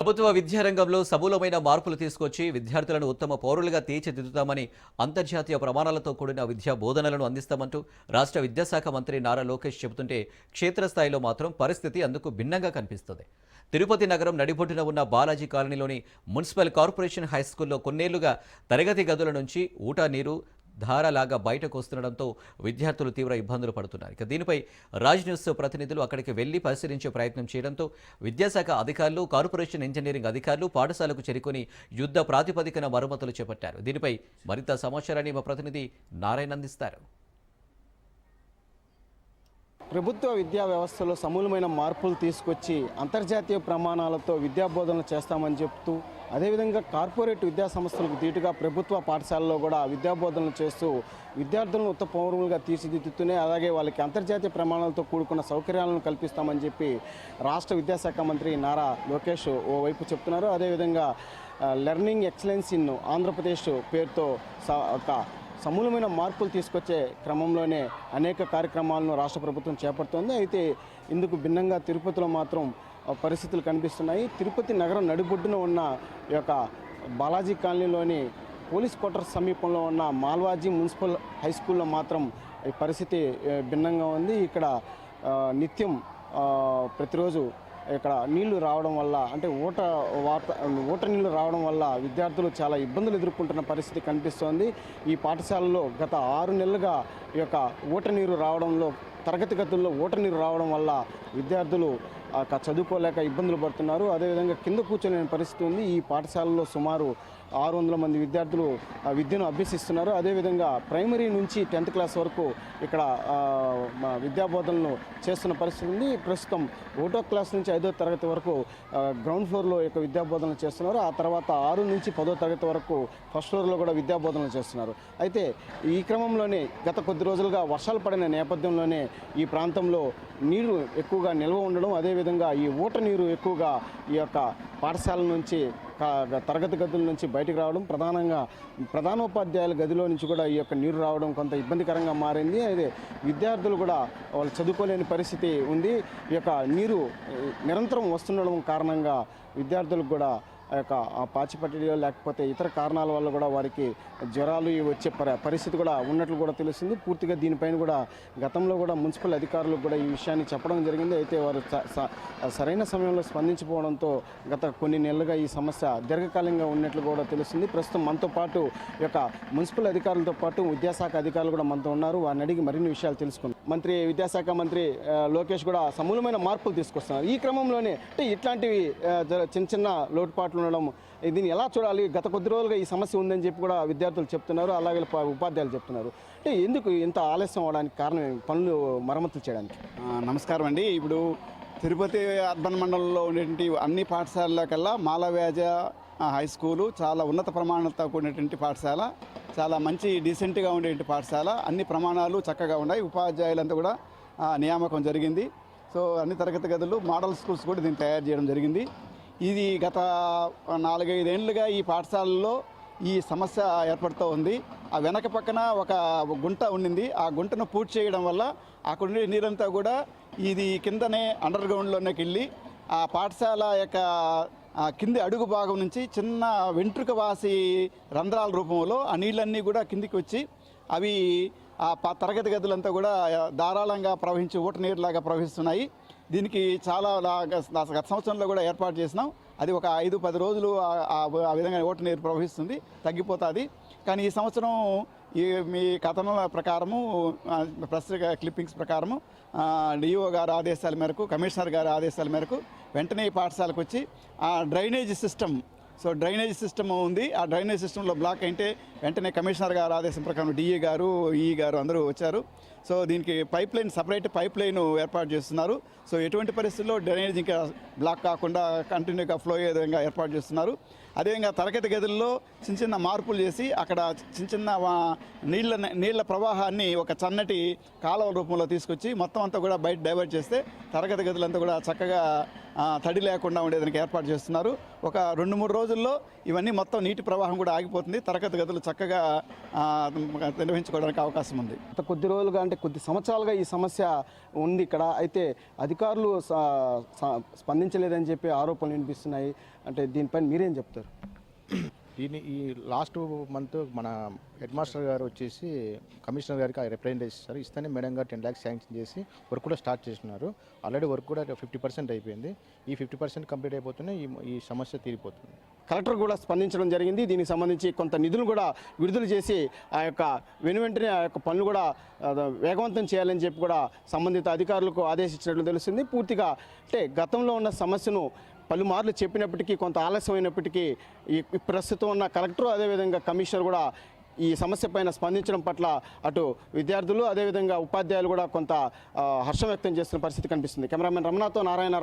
ప్రభుత్వ విద్యారంగంలో సమూలమైన మార్పులు తీసుకొచ్చి విద్యార్థులను ఉత్తమ పౌరులుగా తీర్చిదిద్దుతామని అంతర్జాతీయ ప్రమాణాలతో కూడిన విద్యా బోధనలను అందిస్తామంటూ రాష్ట్ర విద్యాశాఖ మంత్రి నారా లోకేష్ చెబుతుంటే క్షేత్రస్థాయిలో మాత్రం పరిస్థితి అందుకు భిన్నంగా కనిపిస్తుంది. తిరుపతి నగరం నడిబొడ్డున ఉన్న బాలాజీ కాలనీలోని మున్సిపల్ కార్పొరేషన్ హై స్కూల్లో కొన్నేళ్ళుగా తరగతి గదుల నుంచి ఊటా నీరు ధారలాగా బయటకు వస్తుండడంతో విద్యార్థులు తీవ్ర ఇబ్బందులు పడుతున్నారు. ఇక దీనిపై రాజ్ న్యూస్ ప్రతినిధులు అక్కడికి వెళ్ళి పరిశీలించే ప్రయత్నం చేయడంతో విద్యాశాఖ అధికారులు కార్పొరేషన్ ఇంజనీరింగ్ అధికారులు పాఠశాలకు చేరుకొని యుద్ధ ప్రాతిపదికన మరమ్మతులు చేపట్టారు. దీనిపై మరింత సమాచారాన్ని మా ప్రతినిధి నారాయణ అందిస్తారు. ప్రభుత్వ విద్యా వ్యవస్థలో సమూలమైన మార్పులు తీసుకొచ్చి అంతర్జాతీయ ప్రమాణాలతో విద్యాబోధనలు చేస్తామని చెప్తూ అదేవిధంగా కార్పొరేట్ విద్యా సంస్థలకు ధీటుగా ప్రభుత్వ పాఠశాలలో కూడా విద్యా బోధనలు చేస్తూ విద్యార్థులను ఉత్త పౌరులుగా తీర్చిదిద్దుతూనే అలాగే వాళ్ళకి అంతర్జాతీయ ప్రమాణాలతో కూడుకున్న సౌకర్యాలను కల్పిస్తామని చెప్పి రాష్ట్ర విద్యాశాఖ మంత్రి నారా లోకేష్ ఓవైపు చెప్తున్నారు. అదేవిధంగా లెర్నింగ్ ఎక్సలెన్స్ ఇన్ ఆంధ్రప్రదేశ్ పేరుతో స- ఒక సమూలమైన మార్పులు తీసుకొచ్చే క్రమంలోనే అనేక కార్యక్రమాలను రాష్ట్ర ప్రభుత్వం చేపడుతోంది. అయితే ఇందుకు భిన్నంగా తిరుపతిలో మాత్రం పరిస్థితులు కనిపిస్తున్నాయి. తిరుపతి నగరం నడిబొడ్డున ఉన్న ఈ యొక్క బాలాజీ కాలనీలోని పోలీస్ క్వార్టర్స్ సమీపంలో ఉన్న మాల్వాజీ మున్సిపల్ హై స్కూల్లో మాత్రం ఈ పరిస్థితి భిన్నంగా ఉంది. ఇక్కడ నిత్యం ప్రతిరోజు ఇక్కడ నీళ్ళు రావడం వల్ల అంటే ఊట వాత ఊట నీళ్ళు రావడం వల్ల విద్యార్థులు చాలా ఇబ్బందులు ఎదుర్కొంటున్న పరిస్థితి కనిపిస్తోంది. ఈ పాఠశాలలో గత ఆరు నెలలుగా ఈ యొక్క ఊట నీరు రావడంలో తరగతి గదుల్లో ఊట నీరు రావడం వల్ల విద్యార్థులు చదువుకోలేక ఇబ్బందులు పడుతున్నారు. అదేవిధంగా కింద కూర్చొని పరిస్థితి ఉంది. ఈ పాఠశాలలో సుమారు ఆరు వందల మంది విద్యార్థులు ఆ, విద్యను అభ్యసిస్తున్నారు. అదేవిధంగా ప్రైమరీ నుంచి టెన్త్ క్లాస్ వరకు ఇక్కడ ఆ, విద్యాబోధనలు చేస్తున్న పరిస్థితి ఉంది. ప్రస్తుతం ఒకటో క్లాస్ నుంచి ఐదో తరగతి వరకు గ్రౌండ్ ఫ్లోర్లో యొక్క విద్యాబోధనలు చేస్తున్నారు. ఆ తర్వాత ఆరు నుంచి పదో తరగతి వరకు ఫస్ట్ ఫ్లోర్లో కూడా విద్యాబోధనలు చేస్తున్నారు. అయితే ఈ క్రమంలోనే గత కొద్ది రోజులుగా వర్షాలు పడిన నేపథ్యంలోనే ఈ ప్రాంతంలో నీరు ఎక్కువగా నిల్వ ఉండడం అదేవిధంగా ఈ ఊట నీరు ఎక్కువగా ఈ యొక్క పాఠశాల నుంచి కా- తరగతి గదుల నుంచి బయటకు రావడం ప్రధానంగా ప్రధానోపాధ్యాయుల గదిలో నుంచి కూడా ఈ యొక్క నీరు రావడం కొంత ఇబ్బందికరంగా మారింది. అయితే విద్యార్థులు కూడా వాళ్ళు చదువుకోలేని పరిస్థితి ఉంది. ఈ యొక్క నీరు నిరంతరం వస్తుండడం కారణంగా విద్యార్థులకు కూడా యొక్క ఆ పాచిపట్టిలో లేకపోతే ఇతర కారణాల వల్ల కూడా వారికి జ్వరాలు వచ్చే పరిస్థితి కూడా ఉన్నట్లు కూడా తెలుస్తుంది. పూర్తిగా దీనిపైన కూడా గతంలో కూడా మున్సిపల్ అధికారులకు కూడా ఈ విషయాన్ని చెప్పడం జరిగింది. అయితే వారు సరైన సమయంలో స్పందించకపోవడంతో గత కొన్ని నెలలుగా ఈ సమస్య దీర్ఘకాలంగా ఉన్నట్లు కూడా తెలుస్తుంది. ప్రస్తుతం మనతో పాటు యొక్క మున్సిపల్ అధికారులతో పాటు విద్యాశాఖ అధికారులు కూడా మనతో ఉన్నారు. వారిని అడిగి మరిన్ని విషయాలు తెలుసుకుందాం. మంత్రి విద్యాశాఖ మంత్రి లోకేష్ కూడా సమూలమైన మార్పులు తీసుకొస్తున్నారు. ఈ క్రమంలోనే అంటే ఇట్లాంటివి చిన్న చిన్న లోటుపాట్లు ఉండడం దీన్ని ఎలా చూడాలి? గత కొద్ది రోజులుగా ఈ సమస్య ఉందని చెప్పి కూడా విద్యార్థులు చెప్తున్నారు అలాగే ఉపాధ్యాయులు చెప్తున్నారు. అంటే ఎందుకు ఇంత ఆలస్యం అవడానికి కారణం పనులు మరమ్మతులు చేయడానికి. నమస్కారం అండి. ఇప్పుడు తిరుపతి అర్బన్ మండలంలో ఉండేటువంటి అన్ని పాఠశాలల కల్లా మాలవ్యాజ హై స్కూలు చాలా ఉన్నత ప్రమాణాలతో కూడినటువంటి పాఠశాల. చాలా మంచి డీసెంట్గా ఉండేటువంటి పాఠశాల. అన్ని ప్రమాణాలు చక్కగా ఉన్నాయి. ఉపాధ్యాయులంతా కూడా నియామకం జరిగింది. సో అన్ని తరగతి గదులు మోడల్ స్కూల్స్ కూడా దీన్ని తయారు చేయడం జరిగింది. ఇది గత నాలుగైదేళ్ళుగా ఈ పాఠశాలలో ఈ సమస్య ఏర్పడుతూ ఉంది. ఆ వెనక పక్కన ఒక గుంట ఉండింది. ఆ గుంటను పూర్తి చేయడం వల్ల అక్కడ ఉండే నీరంతా కూడా ఇది కిందనే అండర్ గ్రౌండ్లోకి వెళ్ళి ఆ పాఠశాల యొక్క కింది అడుగు భాగం నుంచి చిన్న వెంట్రుక వాసి రంధ్రాల రూపంలో ఆ నీళ్ళన్నీ కూడా కిందికి వచ్చి అవి ఆ ప- తరగతి గదులంతా కూడా ధారాళంగా ప్రవహించి ఊట నీరులాగా ప్రవహిస్తున్నాయి. దీనికి చాలా గత సంవత్సరంలో కూడా ఏర్పాటు చేసినాం. అది ఒక ఐదు పది రోజులు ఆ- ఆ విధంగా ఓటు నీరు ప్రవహిస్తుంది తగ్గిపోతుంది. కానీ ఈ సంవత్సరం ఈ మీ కథనాల ప్రకారము ప్రస్తుత ప్రెస్ క్లిప్పింగ్స్ ప్రకారము డిఓ గారి ఆదేశాల మేరకు కమిషనర్ గారి ఆదేశాల మేరకు వెంటనే ఈ పాఠశాలకు వచ్చి ఆ drainage system so drainage system ఉంది. ఆ డ్రైనేజ్ సిస్టంలో బ్లాక్ అయితే వెంటనే కమిషనర్ గారు ఆదేశం ప్రకారం డిఈ గారు ఈ గారు అందరూ వచ్చారు. సో దీనికి pipeline separate pipeline ఏర్పాటు చేస్తున్నారు. సో ఎటువంటి పరిస్థితుల్లో డ్రైనేజ్ ఇంకా బ్లాక్ కాకుండా కంటిన్యూగా ఫ్లో అయ్యే విధంగా ఏర్పాటు చేస్తున్నారు. అదేవిధంగా తరగతి గదుల్లో చిన్న చిన్న మార్పులు చేసి అక్కడ చిన్న చిన్న నీళ్ళ నీళ్ళ ప్రవాహాన్ని ఒక చన్నటి కాలువ రూపంలో తీసుకొచ్చి మొత్తం అంతా కూడా బయట డైవర్ట్ చేస్తే తరగతి గదులంతా కూడా చక్కగా తడి లేకుండా ఉండేదానికి ఏర్పాటు చేస్తున్నారు. ఒక రెండు మూడు రోజుల్లో ఇవన్నీ మొత్తం నీటి ప్రవాహం కూడా ఆగిపోతుంది. తరగతి గదులు చక్కగా నిర్వహించుకోవడానికి అవకాశం ఉంది. కొద్ది రోజులుగా అంటే కొద్ది సంవత్సరాలుగా ఈ సమస్య ఉంది ఇక్కడ. అయితే అధికారులు స్పందించలేదని చెప్పి ఆరోపణలు వినిపిస్తున్నాయి. అంటే దీనిపైన మీరేం చెప్తారు? దీన్ని ఈ లాస్ట్ మంత్ మన హెడ్ మాస్టర్ గారు వచ్చేసి కమిషనర్ గారికి రిప్రజెంట్ చేశారు ఇస్తేనే మేడం గారు టెన్ ల్యాక్స్ శాంక్షన్ చేసి వర్క్ కూడా స్టార్ట్ చేస్తున్నారు. ఆల్రెడీ వర్క్ కూడా ఫిఫ్టీ పర్సెంట్ అయిపోయింది. ఈ ఫిఫ్టీ పర్సెంట్ కంప్లీట్ అయిపోతూనే ఈ ఈ సమస్య తీరిపోతుంది. కలెక్టర్ కూడా స్పందించడం జరిగింది. దీనికి సంబంధించి కొంత నిధులు కూడా విడుదల చేసి ఆ యొక్క వెను వెంటనే ఆ యొక్క పనులు కూడా వేగవంతం చేయాలని చెప్పి కూడా సంబంధిత అధికారులకు ఆదేశించినట్లు తెలుస్తుంది. పూర్తిగా అంటే గతంలో ఉన్న సమస్యను పలుమార్లు చెప్పినప్పటికీ కొంత ఆలస్యమైనప్పటికీ ఈ ప్రస్తుతం ఉన్న కలెక్టర్ అదేవిధంగా కమిషనర్ కూడా ఈ సమస్య పైన స్పందించడం పట్ల అటు విద్యార్థులు అదేవిధంగా ఉపాధ్యాయులు కూడా కొంత హర్షం వ్యక్తం చేస్తున్న పరిస్థితి కనిపిస్తుంది. కెమెరామెన్ రమణతో నారాయణ